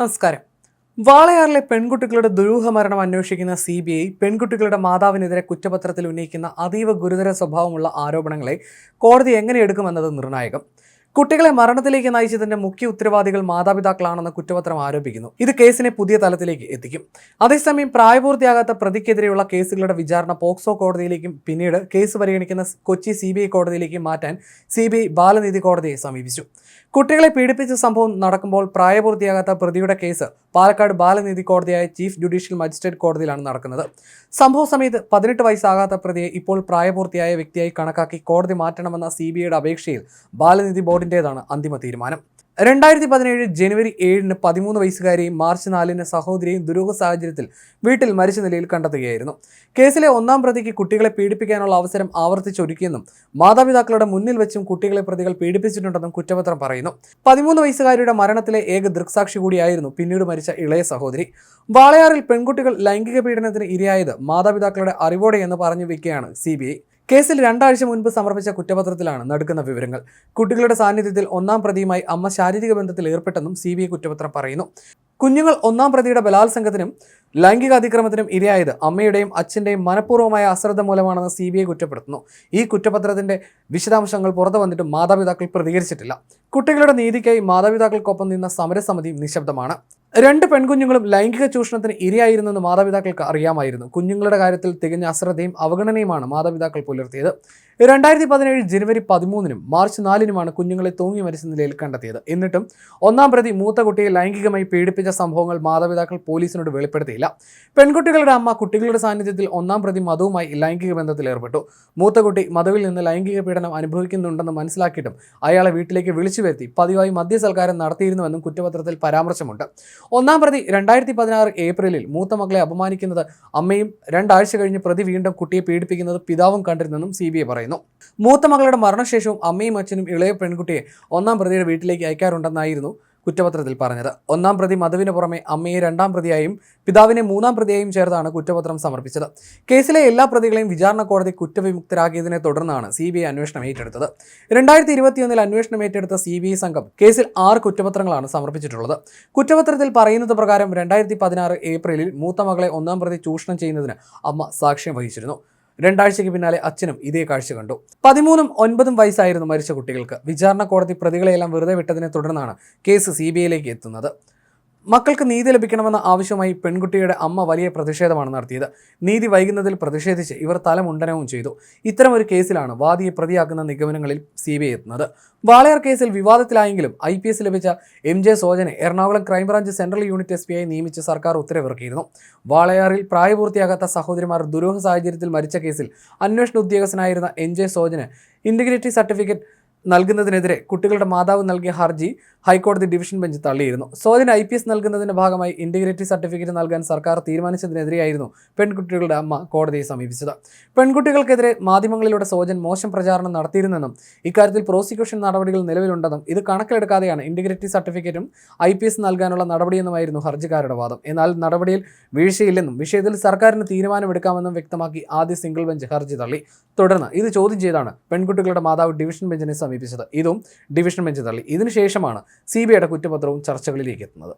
നമസ്കാരം. വാളയാറിലെ പെൺകുട്ടികളുടെ ദുരൂഹമരണം അന്വേഷിക്കുന്ന സി ബി ഐ പെൺകുട്ടികളുടെ മാതാവിനെതിരെ കുറ്റപത്രത്തിൽ ഉന്നയിക്കുന്ന അതീവ ഗുരുതര സ്വഭാവമുള്ള ആരോപണങ്ങളെ കോടതി എങ്ങനെ എടുക്കുമെന്നത് നിർണായകം. കുട്ടികളെ മരണത്തിലേക്ക് നയിച്ചതിന്റെ മുഖ്യ ഉത്തരവാദികൾ മാതാപിതാക്കളാണെന്ന് കുറ്റപത്രം ആരോപിക്കുന്നു. ഇത് കേസിനെ പുതിയ തലത്തിലേക്ക് എത്തിക്കും. അതേസമയം പ്രായപൂർത്തിയാകാത്ത പ്രതിക്കെതിരെയുള്ള കേസുകളുടെ വിചാരണ പോക്സോ കോടതിയിലേക്കും പിന്നീട് കേസ് പരിഗണിക്കുന്ന കൊച്ചി സി കോടതിയിലേക്കും മാറ്റാൻ സി ബാലനീതി കോടതിയെ സമീപിച്ചു. കുട്ടികളെ പീഡിപ്പിച്ച സംഭവം നടക്കുമ്പോൾ പ്രായപൂർത്തിയാകാത്ത പ്രതിയുടെ കേസ് പാലക്കാട് ബാലനീതി കോടതിയായ ചീഫ് ജുഡീഷ്യൽ മജിസ്ട്രേറ്റ് കോടതിയിലാണ് നടക്കുന്നത്. സംഭവ സമയത്ത് പതിനെട്ട് വയസ്സാകാത്ത പ്രതിയെ ഇപ്പോൾ പ്രായപൂർത്തിയായ വ്യക്തിയായി കണക്കാക്കി കോടതി മാറ്റണമെന്ന സി അപേക്ഷയിൽ ബാലനീതി ബോർഡിന്റേതാണ് അന്തിമ തീരുമാനം. രണ്ടായിരത്തി പതിനേഴ് ജനുവരി ഏഴിന് പതിമൂന്ന് വയസ്സുകാരെയും മാർച്ച് നാലിന് സഹോദരിയും ദുരൂഹ സാഹചര്യത്തിൽ വീട്ടിൽ മരിച്ച നിലയിൽ കണ്ടെത്തുകയായിരുന്നു. കേസിലെ ഒന്നാം പ്രതിക്ക് കുട്ടികളെ പീഡിപ്പിക്കാനുള്ള അവസരം ആവർത്തിച്ചൊരുക്കിയെന്നും മാതാപിതാക്കളുടെ മുന്നിൽ വെച്ചും കുട്ടികളെ പ്രതികൾ പീഡിപ്പിച്ചിട്ടുണ്ടെന്നും കുറ്റപത്രം പറയുന്നു. പതിമൂന്ന് വയസ്സുകാരിയുടെ മരണത്തിലെ ഏക ദൃക്സാക്ഷി കൂടിയായിരുന്നു പിന്നീട് മരിച്ച ഇളയ സഹോദരി. വാളയാറിൽ പെൺകുട്ടികൾ ലൈംഗിക പീഡനത്തിന് ഇരയായത് മാതാപിതാക്കളുടെ അറിവോടെ എന്ന് പറഞ്ഞു വയ്ക്കുകയാണ് സി കേസിൽ രണ്ടാഴ്ച മുൻപ് സമർപ്പിച്ച കുറ്റപത്രത്തിലാണ് നടക്കുന്ന വിവരങ്ങൾ. കുട്ടികളുടെ സാന്നിധ്യത്തിൽ ഒന്നാം പ്രതിയുമായി അമ്മ ശാരീരിക ബന്ധത്തിൽ ഏർപ്പെട്ടെന്നും സി കുറ്റപത്രം പറയുന്നു. കുഞ്ഞുങ്ങൾ ഒന്നാം പ്രതിയുടെ ബലാത്സംഗത്തിനും ലൈംഗിക അതിക്രമത്തിനും ഇരയായത് അമ്മയുടെയും അച്ഛന്റെയും മനഃപൂർവമായ അശ്രദ്ധ മൂലമാണെന്ന് സി ബി ഐ കുറ്റപ്പെടുത്തുന്നു. ഈ കുറ്റപത്രത്തിന്റെ വിശദാംശങ്ങൾ പുറത്തു വന്നിട്ടും മാതാപിതാക്കൾ പ്രതികരിച്ചിട്ടില്ല. കുട്ടികളുടെ നീതിക്കായി മാതാപിതാക്കൾക്കൊപ്പം നിന്ന സമരസമിതി നിശബ്ദമാണ്. രണ്ട് പെൺകുഞ്ഞുങ്ങളും ലൈംഗിക ചൂഷണത്തിന് ഇരയായിരുന്നെന്ന് മാതാപിതാക്കൾക്ക് അറിയാമായിരുന്നു. കുഞ്ഞുങ്ങളുടെ കാര്യത്തിൽ തികഞ്ഞ അശ്രദ്ധയും അവഗണനയുമാണ് മാതാപിതാക്കൾ പുലർത്തിയത്. രണ്ടായിരത്തി പതിനേഴ് ജനുവരി പതിമൂന്നിനും മാർച്ച് നാലിനുമാണ് കുഞ്ഞുങ്ങളെ തൂങ്ങി മരിച്ച നിലയിൽ കണ്ടെത്തിയത്. എന്നിട്ടും ഒന്നാം പ്രതി മൂത്ത കുട്ടിയെ ലൈംഗികമായി പീഡിപ്പിച്ച സംഭവങ്ങൾ മാതാപിതാക്കൾ പോലീസിനോട് വെളിപ്പെടുത്തിയില്ല. പെൺകുട്ടികളുടെ അമ്മ കുട്ടികളുടെ സാന്നിധ്യത്തിൽ ഒന്നാം പ്രതി മധുവുമായി ലൈംഗിക ബന്ധത്തിൽ ഏർപ്പെട്ടു. മൂത്ത കുട്ടി മധുവിൽ നിന്ന് ലൈംഗിക പീഡനം അനുഭവിക്കുന്നുണ്ടെന്ന് മനസ്സിലാക്കിയിട്ടും അയാളെ വീട്ടിലേക്ക് വിളിച്ചു വരുത്തി പതിവായി മദ്യസൽക്കാരം നടത്തിയിരുന്നുവെന്നും കുറ്റപത്രത്തിൽ പരാമർശമുണ്ട്. ഒന്നാം പ്രതി രണ്ടായിരത്തി പതിനാറ് ഏപ്രിലിൽ മൂത്ത മകളെ അപമാനിക്കുന്നത് അമ്മയും രണ്ടാഴ്ച കഴിഞ്ഞ് പ്രതി വീണ്ടും കുട്ടിയെ പീഡിപ്പിക്കുന്നത് പിതാവും കണ്ടിരുന്നെന്നും സി ബി ഐ പറയുന്നു. മൂത്ത മകളുടെ മരണശേഷവും അമ്മയും അച്ഛനും ഇളയ പെൺകുട്ടിയെ ഒന്നാം പ്രതിയുടെ വീട്ടിലേക്ക് അയക്കാറുണ്ടെന്നായിരുന്നു കുറ്റപത്രത്തിൽ പറഞ്ഞത്. ഒന്നാം പ്രതി മധുവിന് പുറമെ അമ്മയെ രണ്ടാം പ്രതിയായും പിതാവിനെ മൂന്നാം പ്രതിയായും ചേർത്താണ് കുറ്റപത്രം സമർപ്പിച്ചത്. കേസിലെ എല്ലാ പ്രതികളെയും വിചാരണ കോടതി കുറ്റവിമുക്തരാക്കിയതിനെ തുടർന്നാണ് സി ബി ഐ അന്വേഷണം ഏറ്റെടുത്തത്. രണ്ടായിരത്തി ഇരുപത്തിയൊന്നിൽ അന്വേഷണം ഏറ്റെടുത്ത സി ബി ഐ സംഘം കേസിൽ ആറ് കുറ്റപത്രങ്ങളാണ് സമർപ്പിച്ചിട്ടുള്ളത്. കുറ്റപത്രത്തിൽ പറയുന്നത് പ്രകാരം രണ്ടായിരത്തി പതിനാറ് ഏപ്രിലിൽ മൂത്ത മകളെ ഒന്നാം പ്രതി ചൂഷണം ചെയ്യുന്നതിന് അമ്മ സാക്ഷ്യം വഹിച്ചിരുന്നു. രണ്ടാഴ്ചയ്ക്ക് പിന്നാലെ അച്ഛനും ഇതേ കാഴ്ച കണ്ടു. പതിമൂന്നും ഒൻപതും വയസ്സായിരുന്നു മരിച്ച കുട്ടികൾക്ക്. വിചാരണ കോടതി പ്രതികളെയെല്ലാം വെറുതെ വിട്ടതിനെ തുടർന്നാണ് കേസ് സി ബി ഐയിലേക്ക് എത്തുന്നത്. മക്കൾക്ക് നീതി ലഭിക്കണമെന്ന ആവശ്യമായി പെൺകുട്ടിയുടെ അമ്മ വലിയ പ്രതിഷേധമാണ് നടത്തിയത്. നീതി വൈകുന്നതിൽ പ്രതിഷേധിച്ച് ഇവർ തലമുണ്ടനവും ചെയ്തു. ഇത്തരം ഒരു കേസിലാണ് വാദിയെ പ്രതിയാക്കുന്ന നിഗമനങ്ങളിൽ സി ബി ഐ എത്തുന്നത്. വാളയാർ കേസിൽ വിവാദത്തിലായെങ്കിലും ഐ പി എസ് ലഭിച്ച M J സോജനെ Ernakulam crime branch central unit S P ആയി നിയമിച്ച് സർക്കാർ ഉത്തരവിറക്കിയിരുന്നു. വാളയാറിൽ പ്രായപൂർത്തിയാകാത്ത സഹോദരിമാർ ദുരൂഹ സാഹചര്യത്തിൽ മരിച്ച കേസിൽ അന്വേഷണ ഉദ്യോഗസ്ഥനായിരുന്ന എൻ ജെ സോജന് ഇന്റഗ്രിറ്റി സർട്ടിഫിക്കറ്റ് നൽകുന്നതിനെതിരെ കുട്ടികളുടെ മാതാവ് നൽകിയ ഹർജി ഹൈക്കോടതി ഡിവിഷൻ ബെഞ്ച് തള്ളിയിരുന്നു. സോജന് ഐ പി എസ് നൽകുന്നതിന്റെ ഭാഗമായി ഇന്റഗ്രിറ്റി സർട്ടിഫിക്കറ്റ് നൽകാൻ സർക്കാർ തീരുമാനിച്ചതിനെതിരെയായിരുന്നു പെൺകുട്ടികളുടെ അമ്മ കോടതിയെ സമീപിച്ചത്. പെൺകുട്ടികൾക്കെതിരെ മാധ്യമങ്ങളിലൂടെ സോജൻ മോശം പ്രചാരണം നടത്തിയിരുന്നെന്നും ഇക്കാര്യത്തിൽ പ്രോസിക്യൂഷൻ നടപടികൾ നിലവിലുണ്ടെന്നും ഇത് കണക്കിലെടുക്കാതെയാണ് ഇന്റഗ്രിറ്റി സർട്ടിഫിക്കറ്റും ഐ പി എസ് നൽകാനുള്ള നടപടിയെന്നുമായിരുന്നു ഹർജിക്കാരുടെ വാദം. എന്നാൽ നടപടിയിൽ വീഴ്ചയില്ലെന്നും വിഷയത്തിൽ സർക്കാരിന് തീരുമാനമെടുക്കാമെന്നും വ്യക്തമാക്കി ആദ്യ സിംഗിൾ ബെഞ്ച് ഹർജി തള്ളി. തുടർന്ന് ഇത് ചോദ്യം ചെയ്താണ് പെൺകുട്ടികളുടെ മാതാവ് ഡിവിഷൻ ബെഞ്ചിനെ സമീപിച്ചത്. ഇതും ഡിവിഷൻ ബെഞ്ച് തള്ളി. ഇതിനുശേഷമാണ് സി ബി ഐയുടെ കുറ്റപത്രവും ചർച്ചകളിലേക്ക് എത്തുന്നത്.